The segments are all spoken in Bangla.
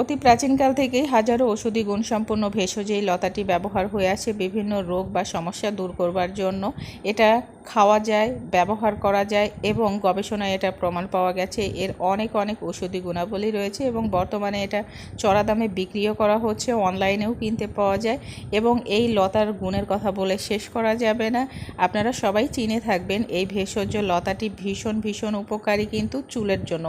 অতি প্রাচীনকাল থেকেই হাজারো ওষুধি গুণসম্পন্ন ভেষজ এই লতাটি ব্যবহার হয়ে আছে বিভিন্ন রোগ বা সমস্যা দূর করবার জন্য। এটা খাওয়া যায়, ব্যবহার করা যায় এবং গবেষণায় এটা প্রমাণ পাওয়া গেছে। এর অনেক অনেক ওষুধি গুণাবলী রয়েছে এবং বর্তমানে এটা চড়া দামে বিক্রিও করা হচ্ছে, অনলাইনেও কিনতে পাওয়া যায় এবং এই লতার গুণের কথা বলে শেষ করা যাবে না। আপনারা সবাই চিনে থাকবেন, এই ভেষজ লতাটি ভীষণ ভীষণ উপকারী কিন্তু চুলের জন্য।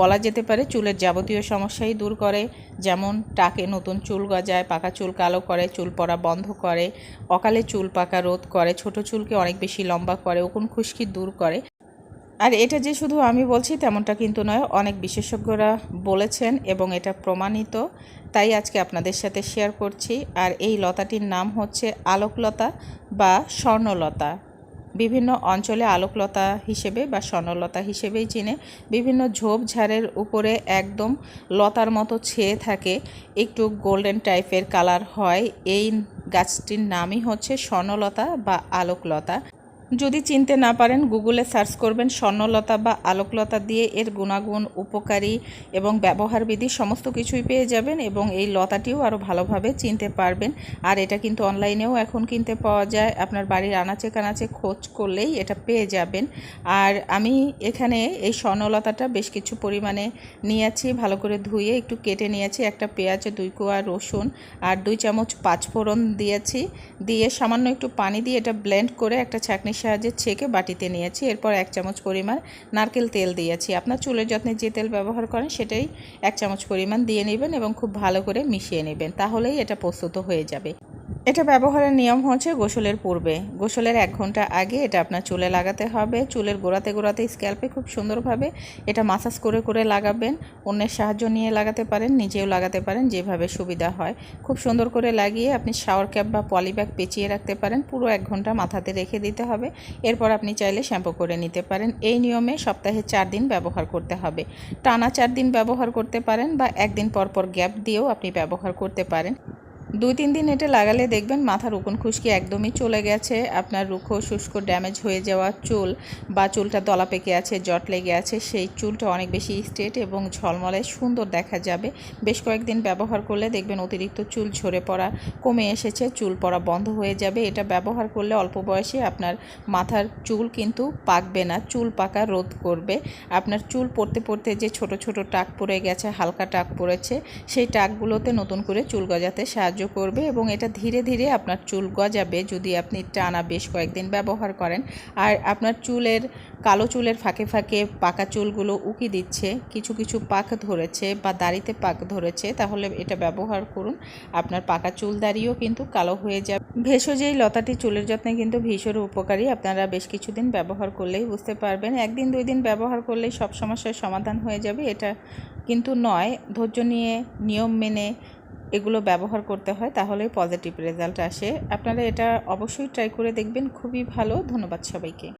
বলা যেতে পারে চুলের যাবতীয় সমস্যাই দূর করে, যেমন টাকে নতুন চুল গজায়, পাকা চুল কালো করে, চুল পড়া বন্ধ করে, অকালে চুল পাকা রোধ করে, ছোট চুলকে অনেক বেশি লম্বা করে, উকুন খুশকি দূর করে। আর এটা যে শুধু আমি বলছি তেমনটা কিন্তু নয়, অনেক বিশেষজ্ঞরা বলেছেন এবং এটা প্রমাণিত। তাই আজকে আপনাদের সাথে শেয়ার করছি। আর এই লতাটির নাম হচ্ছে আলোকলতা বা স্বর্ণলতা। বিভিন্ন অঞ্চলে আলোকলতা হিসেবে বা স্বর্ণলতা হিসেবেই চিনে। বিভিন্ন ঝোপঝাড়ের উপরে একদম লতার মতো ছেয়ে থাকে। একটু গোল্ডেন টাইপের কালার হয়। এই গাছটির নামই হচ্ছে স্বর্ণলতা বা আলোকলতা। যদি চিনতে না পারেন, গুগলে সার্চ করবেন স্বর্ণলতা বা আলোকলতা দিয়ে এর গুণাগুণ, উপকারী এবং ব্যবহারবিধি সমস্ত কিছুই পেয়ে যাবেন এবং এই লতাটিও আরও ভালোভাবে চিনতে পারবেন। আর এটা কিন্তু অনলাইনেও এখন কিনতে পাওয়া যায়। আপনার বাড়ির আনাচে কানাচে খোঁজ করলেই এটা পেয়ে যাবেন। আর আমি এখানে এই স্বর্ণলতাটা বেশ কিছু পরিমাণে নিয়েছি, ভালো করে ধুয়ে একটু কেটে নিয়েছি। একটা পেঁয়াজ, দুই কোয়া রসুন আর দুই চামচ পাঁচফোড়ন দিয়েছি। দিয়ে সামান্য একটু পানি দিয়ে এটা ব্লেন্ড করে একটা ছাঁকনির সাহায্যে ছেঁকে বাটিতে নিয়েছি, এরপর এক চামচ পরিমাণ নারকেল তেল দিয়েছি। আপনার চুলের যত্নে যে তেল ব্যবহার করেন, সেটাই এক চামচ পরিমাণ দিয়ে নেবেন এবং খুব ভালো করে মিশিয়ে নেবেন, তাহলেই এটা প্রস্তুত হয়ে যাবে। এটা ব্যবহারের নিয়ম হচ্ছে গোসলের পূর্বে। গোসলের এক ঘণ্টা আগে এটা আপনার চুলে লাগাতে হবে। চুলের গোড়াতে গোড়াতে স্ক্যাল্পে খুব সুন্দরভাবে এটা মাসাজ করে করে লাগাবেন। অন্যের সাহায্য নিয়ে লাগাতে পারেন, নিজেও লাগাতে পারেন, যেভাবে সুবিধা হয়। খুব সুন্দর করে লাগিয়ে আপনি শাওয়ার ক্যাপ বা পলিব্যাগ পেঁচিয়ে রাখতে পারেন। পুরো এক ঘণ্টা মাথাতে রেখে দিতে হবে। এরপর আপনি চাইলে শ্যাম্পু করে নিতে পারেন। এই নিয়মে সপ্তাহে চার দিন ব্যবহার করতে হবে। টানা চার দিন ব্যবহার করতে পারেন বা একদিন পর পর গ্যাপ দিয়েও আপনি ব্যবহার করতে পারেন। দুই তিন দিন এটা লাগালে দেখবেন মাথার উকুন খুশকি একদমই চলে গেছে। আপনার রুখো শুষ্ক ড্যামেজ হয়ে যাওয়া চুল বা চুলটা দলা পেকে আছে, জট লেগে আছে, সেই চুলটা অনেক বেশি স্ট্রেট এবং ঝলমলে সুন্দর দেখা যাবে। বেশ কয়েকদিন ব্যবহার করলে দেখবেন অতিরিক্ত চুল ঝরে পড়া কমে এসেছে, চুল পড়া বন্ধ হয়ে যাবে। এটা ব্যবহার করলে অল্প বয়সে আপনার মাথার চুল কিন্তু পাকবে না, চুল পাকা রোধ করবে। আপনার চুল পড়তে পড়তে যে ছোট ছোট টাক পড়ে গেছে, হালকা টাক পড়েছে, সেই টাকগুলোতে নতুন করে চুল গজাতে সাহায্য সাহায্য করবে এবং এটা ধীরে ধীরে আপনার চুল গজাবে যদি আপনি টানা বেশ কয়েকদিন ব্যবহার করেন। আর আপনার চুলের, কালো চুলের ফাঁকে ফাঁকে পাকা চুলগুলো উকি দিচ্ছে, কিছু কিছু পাক ধরেছে বা দাড়িতে পাক ধরেছে, তাহলে এটা ব্যবহার করুন। আপনার পাকা চুল দাড়িও কিন্তু কালো হয়ে যাবে। ভেষজ এই লতাটি চুলের যত্নে কিন্তু ভীষণ উপকারী। আপনারা বেশ কিছুদিন ব্যবহার করলেই বুঝতে পারবেন। একদিন, দুই দিন ব্যবহার করলেই সব সমস্যার সমাধান হয়ে যাবে। এটা কিন্তু নয়। ধৈর্য নিয়ে, নিয়ম মেনে এগুলো ব্যবহার করতে হয়, তাহলেই পজিটিভ রেজাল্ট আসে। আপনারা এটা অবশ্যই ট্রাই করে দেখবেন। খুবই ভালো। ধন্যবাদ সবাইকে।